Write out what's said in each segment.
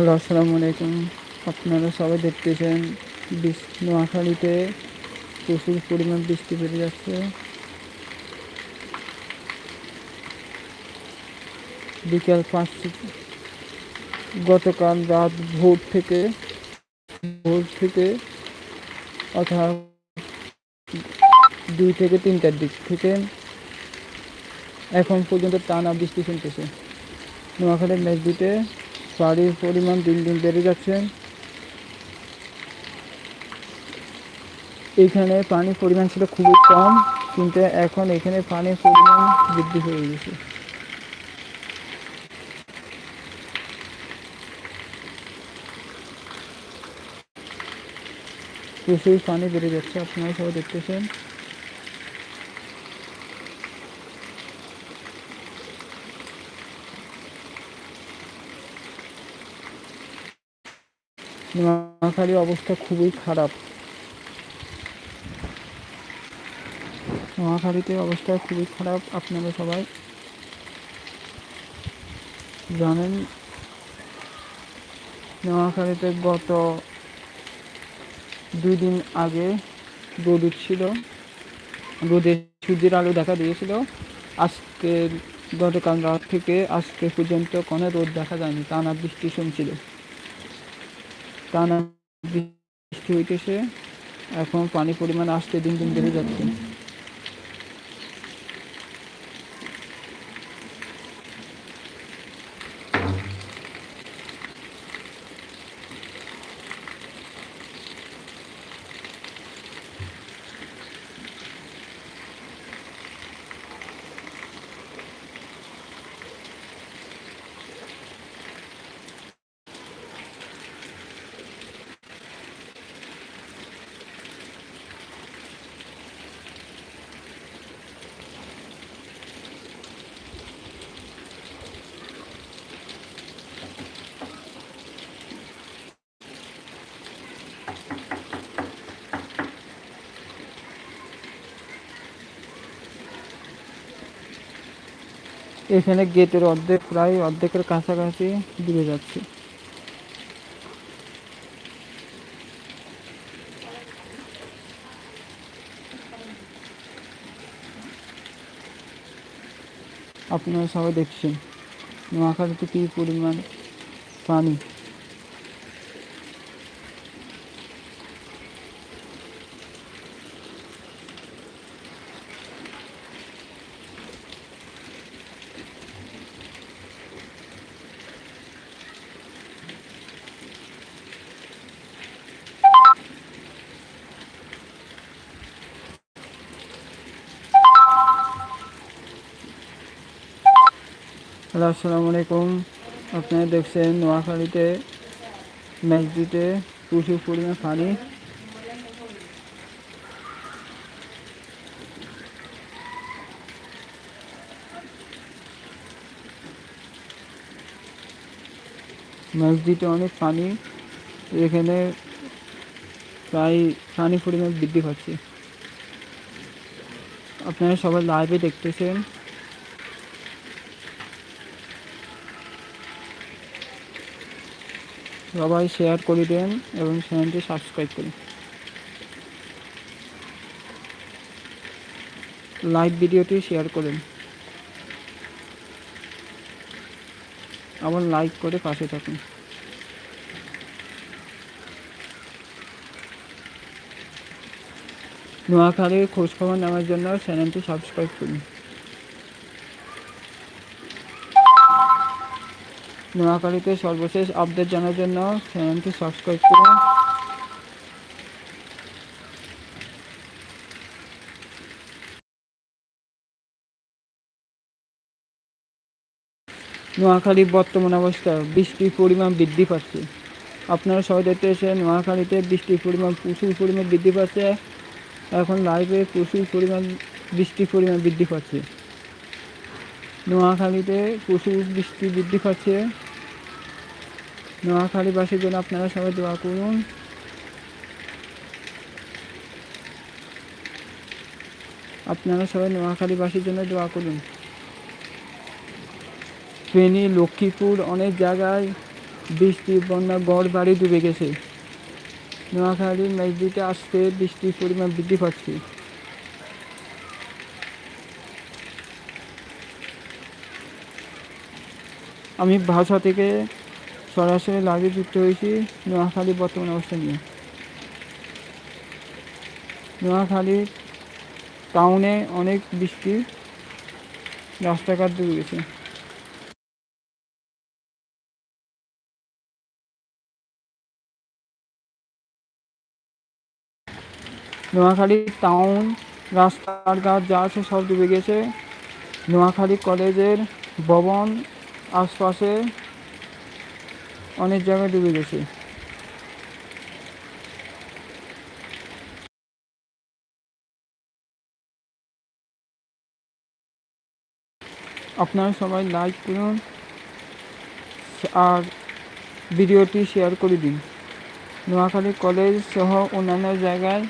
Hello, আসসালামু আলাইকুম। আপনারা সবাই দেখতেছেন নোয়াখালীতে প্রচুর পরিমাণ বৃষ্টি বেড়ে যাচ্ছে। বিকাল পাঁচ গতকাল রাত ভোর থেকে ভোর থেকে, অর্থাৎ দুই থেকে তিনটার দিক থেকে, এখন পর্যন্ত টানা বৃষ্টি চলতেছে নোয়াখালীর নদীতে পানির পরিমাণ দিন দিন বেড়ে যাচ্ছে। এখানে পানির পরিমাণ ছিল খুবই কম, কিন্তু এখন এখানে পানির পরিমাণ বৃদ্ধি হয়ে গেছে। প্রচুর পানি বেড়ে যাচ্ছে, আপনারা সবাই দেখতেছেন। নোয়াখালীর অবস্থা খুবই খারাপ। নোয়াখালীতে অবস্থা খুবই খারাপ, আপনারা সবাই জানেন। নোয়াখালীতে গত দুই দিন আগে রোদ ছিল রোদে সূর্যের আলো দেখা দিয়েছিল। আজকে গতকাল রাত থেকে আজকে পর্যন্ত কোনো রোদ দেখা যায়নি, টানা বৃষ্টি শুনছিল। টানা বৃষ্টি হইতেছে। এখন পানি পরিমাণ আসতে দিন দিন বেড়ে যাচ্ছে। এখানে গেটের অর্ধেক, প্রায় অর্ধেকের কাছাকাছি দূরে যাচ্ছে। আপনারা সবাই দেখছেন, নোয়াখালীতে কী পরিমাণ পানি? হ্যালো, আসসালামু আলাইকুম। আপনারা দেখছেন নোয়াখালীতে, মসজিদে প্রচুর পরিমাণ পানি। মসজিদে অনেক পানি। এখানে প্রায় পানি পরিমাণ বৃদ্ধি পাচ্ছে। আপনারা সবাই লাইভে দেখতেছেন। সবাই শেয়ার করে দেন এবং চ্যানেলটি সাবস্ক্রাইব করুন লাইভ ভিডিওটি শেয়ার করুন। আবার লাইক করে পাশে থাকুন। নোয়াখালীর খোঁজখবর নেওয়ার জন্য চ্যানেলটি সাবস্ক্রাইব করুন। নোয়াখালীতে সর্বশেষ আপডেট জানার জন্য চ্যানেলটি সাবস্ক্রাইব করুন নোয়াখালীর বর্তমান অবস্থা, বৃষ্টির পরিমাণ বৃদ্ধি পাচ্ছে। আপনারা সবাই দেখতে এসে নোয়াখালীতে বৃষ্টির পরিমাণ, প্রচুর পরিমাণ বৃদ্ধি পাচ্ছে। এখন লাইভে প্রচুর পরিমাণ বৃষ্টির পরিমাণ বৃদ্ধি পাচ্ছে। নোয়াখালীতে প্রচুর বৃষ্টি বৃদ্ধি পাচ্ছে। নোয়াখালীবাসীর জন্য আপনারা সবাই দোয়া করুন। আপনারা সবাই নোয়াখালীবাসীর জন্য দোয়া করুন। ফেনী, লক্ষ্মীপুর অনেক জায়গায় বৃষ্টি, বন্যা, গড়, বাড়ি ডুবে গেছে। নোয়াখালী মেজদিতে আসতে বৃষ্টির পরিমাণ বৃদ্ধি পাচ্ছে। আমি ভাষা থেকে সরাসরি লাইভে যুক্ত হয়েছি নোয়াখালী বর্তমান অবস্থা নিয়ে। নোয়াখালী টাউনে অনেক বৃষ্টি, রাস্তাঘাট ডুবে গেছে। নোয়াখালী টাউন রাস্তাঘাট যা আছে সব ডুবে গেছে। নোয়াখালী কলেজের ভবন, আশপাশে অনেক জায়গায় ডুবে গেছে। আপনারা সবাই লাইক করুন আর ভিডিওটি শেয়ার করে দিন। নোয়াখালী কলেজ সহ অন্যান্য জায়গায়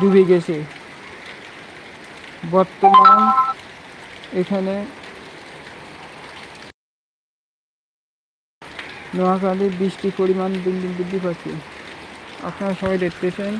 ডুবে গেছে। বর্তমান এখানে নোয়াখালী বৃষ্টির পরিমাণ দিন দিন বৃদ্ধি পাচ্ছে। আপনারা সবাই দেখতেছেন।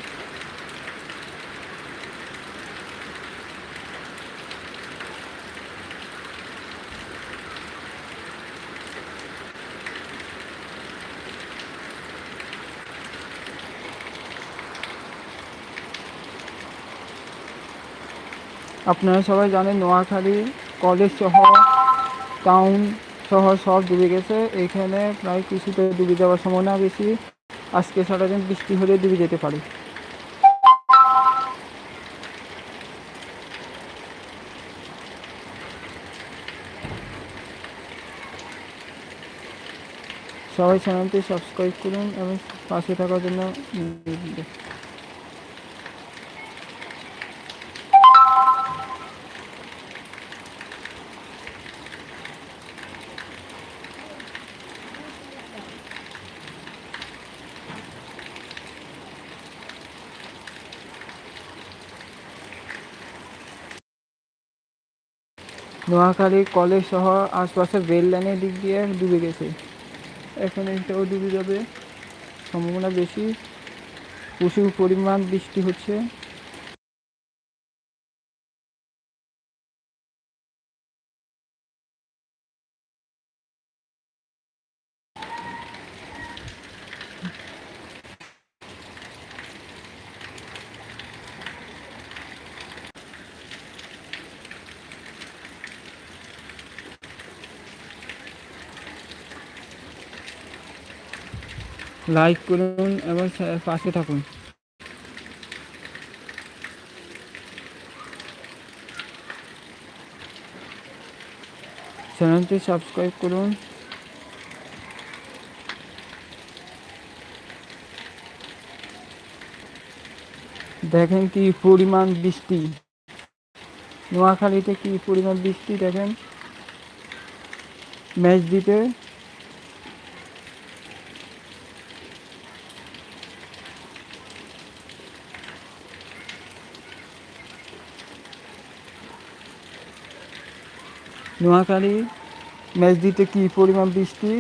আপনারা সবাই জানেন নোয়াখালী কলেজ সহ টাউন শহর সব ডুবে গেছে। এখানে প্রায় কিছুতে ডুবে যাওয়ার সম্ভাবনা বেশি। আজকে সারাদিন বৃষ্টি হলে ডুবে যেতে পারে। সবাই চ্যানেলটি সাবস্ক্রাইব করুন এবং পাশে থাকার জন্য নোয়াখালী কলেজ সহ আশপাশের রেল লাইনের দিক দিয়ে ডুবে গেছে। এখন এটাও ডুবে যাবে। সম্ভাবনা বেশি। প্রচুর পরিমাণ বৃষ্টি হচ্ছে। লাইক করুন এবং পাশে থাকুন। চ্যানেলটি সাবস্ক্রাইব করুন। দেখেন কি পরিমাণ বৃষ্টি। নোয়াখালীতে কি পরিমাণ বৃষ্টি দেখেন? ম্যাচ দিতে নোয়াখালী দিতে কি পরিমাণ বৃষ্টি?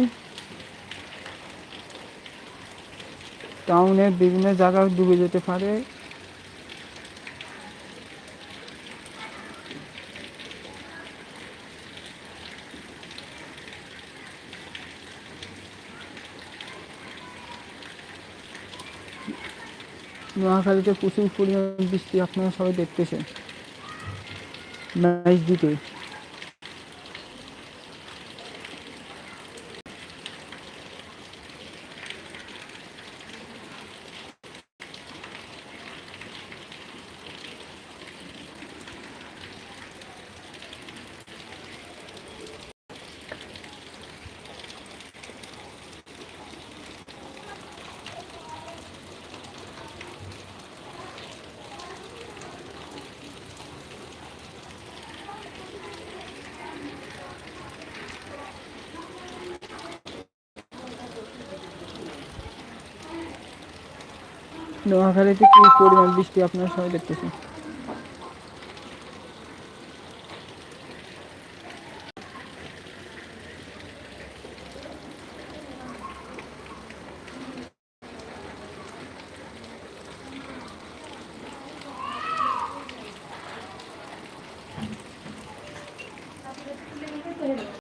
টাউনের বিভিন্ন জায়গায় ডুবে যেতে পারে। নোয়াখালীতে প্রচুর পরিমাণ বৃষ্টি, আপনারা সবাই দেখতেছেন। ম্যাচ দিতে নোয়াখালীতে কি পরিমাণ বৃষ্টি আপনার সময় দেখতেছেন?